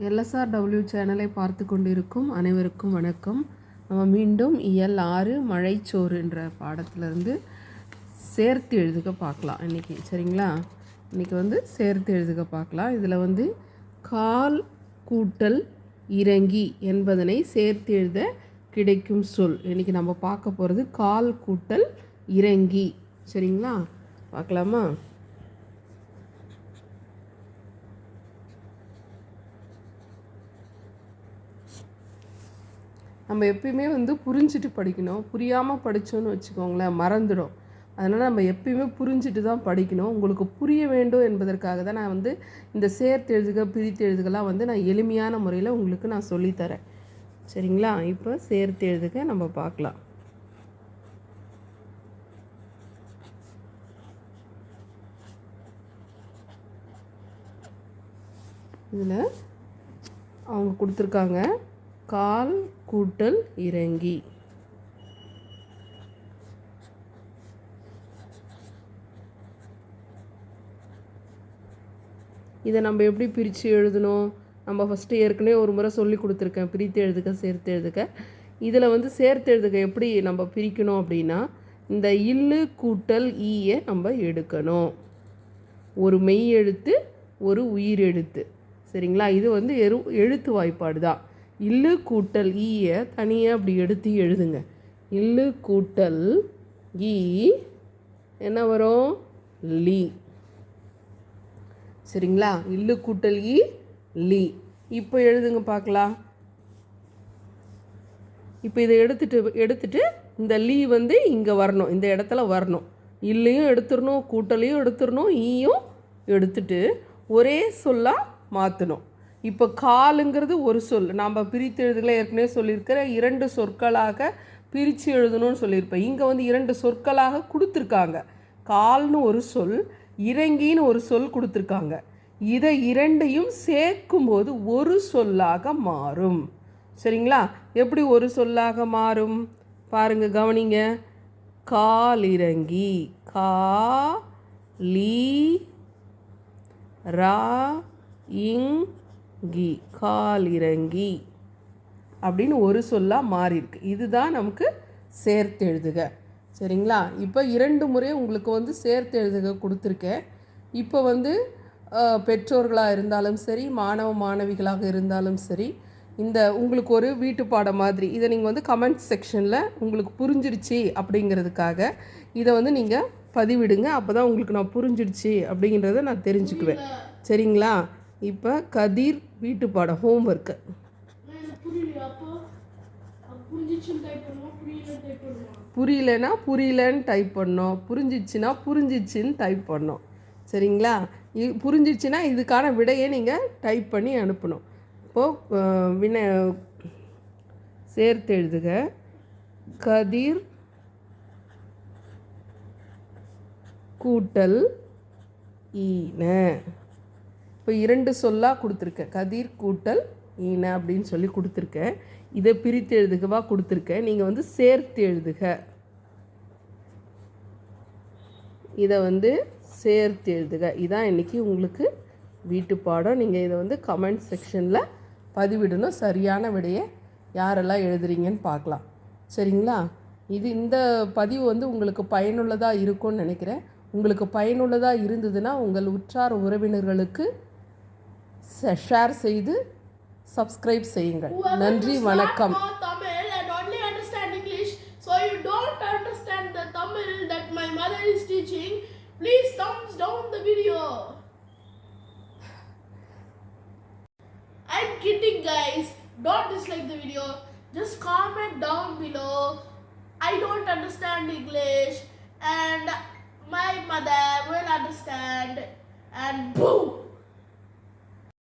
LSR W சேனலை பார்த்து கொண்டிருக்கும் அனைவருக்கும் வணக்கம். நம்ம மீண்டும் இயல் ஆறு மழைச்சோறு என்ற பாடத்திலிருந்து சேர்த்து எழுதுக பார்க்கலாம் இன்றைக்கி சரிங்களா? இன்றைக்கி வந்து சேர்த்து எழுதுக பார்க்கலாம். இதில் வந்து கால் கூட்டல் இறங்கி என்பதனை சேர்த்து எழுத கிடைக்கும் சொல். இன்றைக்கி நம்ம பார்க்க போகிறது கால் கூட்டல் இறங்கி சரிங்களா? பார்க்கலாமா? நம்ம எப்பயுமே வந்து புரிஞ்சுட்டு படிக்கணும். புரியாமல் படித்தோன்னு வச்சுக்கோங்களேன் மறந்துடும். அதனால் நம்ம எப்பயுமே புரிஞ்சுட்டு தான் படிக்கணும். உங்களுக்கு புரிய வேண்டும் என்பதற்காக தான் நான் வந்து இந்த சேர்த்து எழுதுக பிரித்து எழுதுகலாம் வந்து நான் எளிமையான முறையில் உங்களுக்கு நான் சொல்லித்தரேன். சரிங்களா? இப்போ சேர்த்து எழுதுக நம்ம பார்க்கலாம். இதில் அவங்க கொடுத்துருக்காங்க. கால் கூட்டல் இறங்கி. இதை நம்ம எப்படி பிரித்து எழுதணும்? நம்ம ஃபஸ்ட்டு ஏற்கனவே ஒரு முறை சொல்லி கொடுத்துருக்கேன். பிரித்து எழுதுக்க சேர்த்து எழுதுக்க இதில் வந்து சேர்த்து எழுதுக்க எப்படி நம்ம பிரிக்கணும் அப்படின்னா இந்த இல்லு கூட்டல் ஈயை நம்ம எடுக்கணும். ஒரு மெய் எழுத்து ஒரு உயிர் எழுத்து. சரிங்களா? இது வந்து எரு எழுத்து வாய்ப்பாடு தான். இல்லு கூட்டல் ஈயை தனியாக அப்படி எடுத்து எழுதுங்க. இல்லு கூட்டல் ஈ என்ன வரும்? லீ. சரிங்களா? இல்லு கூட்டல் ஈ லீ. இப்போ எழுதுங்க பார்க்கலாம். இப்போ இதை எடுத்துட்டு எடுத்துட்டு இந்த லீ வந்து இங்கே வரணும். இந்த இடத்துல வரணும். இல்லையும் எடுத்துடணும் கூட்டலையும் எடுத்துடணும் ஈயும் எடுத்துட்டு ஒரே சொல்லாக மாற்றணும் இப்போ காலுங்கிறது ஒரு சொல். நாம் பிரித்து எழுதுகளை ஏற்கனவே சொல்லியிருக்கிற இரண்டு சொற்களாக பிரித்து எழுதணும்னு சொல்லியிருப்பேன் இங்கே வந்து இரண்டு சொற்களாக கொடுத்துருக்காங்க. கால்னு ஒரு சொல் இறங்கின்னு ஒரு சொல் கொடுத்துருக்காங்க. இதை இரண்டையும் சேர்க்கும்போது ஒரு சொல்லாக மாறும். சரிங்களா? எப்படி ஒரு சொல்லாக மாறும்? பாருங்க கவனிங்க. காலிறங்கி கா லீ ரா இங் இங்கி காலிறங்கி அப்படின்னு ஒரு சொல்லாக மாறியிருக்கு இதுதான் நமக்கு சேர்த்து எழுதுக. சரிங்களா? இப்போ இரண்டு முறை உங்களுக்கு வந்து சேர்த்து எழுதுக கொடுத்துருக்கேன். இப்போ வந்து பெற்றோர்களாக இருந்தாலும் சரி மாணவ மாணவிகளாக இருந்தாலும் சரி இந்த உங்களுக்கு ஒரு வீட்டு பாடம் மாதிரி இதை நீங்கள் வந்து கமெண்ட் செக்ஷனில் உங்களுக்கு புரிஞ்சிருச்சு அப்படிங்கிறதுக்காக இதை வந்து நீங்கள் பதிவிடுங்க. அப்போ தான் உங்களுக்கு நான் புரிஞ்சிடுச்சு அப்படிங்கிறத நான் தெரிஞ்சுக்குவேன். சரிங்களா? இப்போ கதிர் வீட்டு பாடம் ஹோம்ஒர்க்கு புரியலன்னா புரியலன்னு டைப் பண்ணோம். புரிஞ்சிச்சுன்னா புரிஞ்சிச்சுன்னு டைப் பண்ணோம். சரிங்களா? இ புரிஞ்சிச்சுன்னா இதுக்கான விடையை நீங்கள் டைப் பண்ணி அனுப்பணும். இப்போது வின சேர்த்து எழுதுக. கதிர் கூட்டல் ஈன. இப்போ இரண்டு சொல்லாக கொடுத்துருக்கேன். கதிர் கூட்டல் ஈன அப்படின்னு சொல்லி கொடுத்துருக்கேன். இதை பிரித்து எழுதுகவா கொடுத்துருக்கேன். நீங்கள் வந்து சேர்த்து எழுதுக. இதை வந்து சேர்த்து எழுதுக. இதான் இன்றைக்கி உங்களுக்கு வீட்டு பாடம். நீங்கள் இதை வந்து கமெண்ட் செக்ஷனில் பதிவிடணும். சரியான விடையை யாரெல்லாம் எழுதுறீங்கன்னு பார்க்கலாம். சரிங்களா? இது இந்த பதிவு வந்து உங்களுக்கு பயனுள்ளதாக இருக்கும்னு நினைக்கிறேன். உங்களுக்கு பயனுள்ளதாக இருந்ததுன்னா உங்கள் உற்றார் உறவினர்களுக்கு ஷேர் செய்து சப்ஸ்கிரைப் செய்யுங்கள் நன்றி வணக்கம் More Tamil and only understand English so you don't understand the Tamil that my mother is teaching please thumbs down the video I'm kidding guys don't dislike the video just comment down below I don't understand English and my mother will understand and boom